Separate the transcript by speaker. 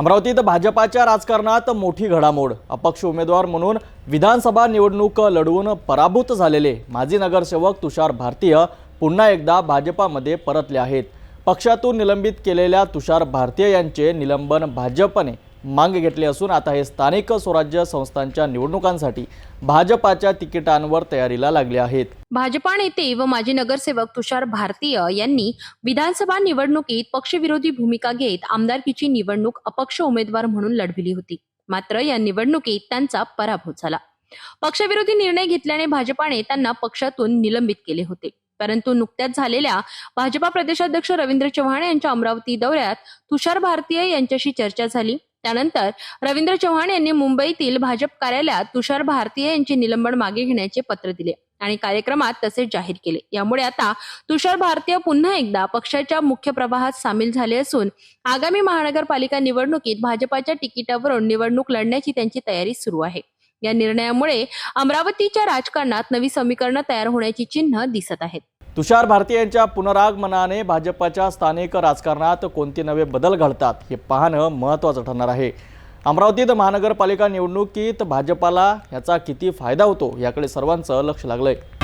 Speaker 1: अमरावतीत भाजपाच्या राजकारणात मोठी घडामोड. अपक्ष उमेदवार म्हणून विधानसभा निवडणूक लढवून पराभूत झालेले माजी नगरसेवक तुषार भारतीय पुन्हा एकदा भाजपामध्ये परतले आहेत. पक्षातून निलंबित केलेल्या तुषार भारतीय यांचे निलंबन भाजपने मागे घेतली असून आता हे स्थानिक स्वराज्य संस्थांच्या निवडणुकांसाठी भाजपाच्या तिकिटांवर तयारीला लागले आहेत.
Speaker 2: भाजपा नेते व माजी नगरसेवक तुषार भारतीय यांनी विधानसभा निवडणुकीत पक्षविरोधी भूमिका घेत आमदारकीची निवडणूक अपक्ष उमेदवार म्हणून लढविली होती. मात्र या निवडणुकीत त्यांचा पराभव झाला. पक्षविरोधी निर्णय घेतल्याने भाजपाने त्यांना पक्षातून निलंबित केले होते. परंतु नुकत्याच झालेल्या भाजपा प्रदेशाध्यक्ष रवींद्र चव्हाण यांच्या अमरावती दौऱ्यात तुषार भारतीय यांच्याशी चर्चा झाली. त्यानंतर रवींद्र चव्हाण यांनी मुंबईतील भाजप कार्यालयात तुषार भारतीय यांचे निलंबन मागे घेण्याचे पत्र दिले आणि कार्यक्रमात तसे जाहीर केले. यामुळे आता तुषार भारतीय पुन्हा एकदा पक्षाच्या मुख्य प्रवाहात सामील झाले असून आगामी महानगरपालिका निवडणुकीत भाजपाच्या तिकिटावरून निवडणूक लढण्याची त्यांची तयारी सुरू आहे. या निर्णयामुळे अमरावतीच्या राजकारणात नवी समीकरणं तयार होण्याची चिन्ह दिसत आहेत.
Speaker 1: तुषार भारती यांच्या पुनरागमनाने भाजपाच्या स्थानिक राजकारणात कोणते नवे बदल घडतात हे पाहणं महत्त्वाचं ठरणार आहे. अमरावतीत महानगरपालिका निवडणुकीत भाजपाला याचा किती फायदा होतो याकडे सर्वांचं लक्ष लागलं आहे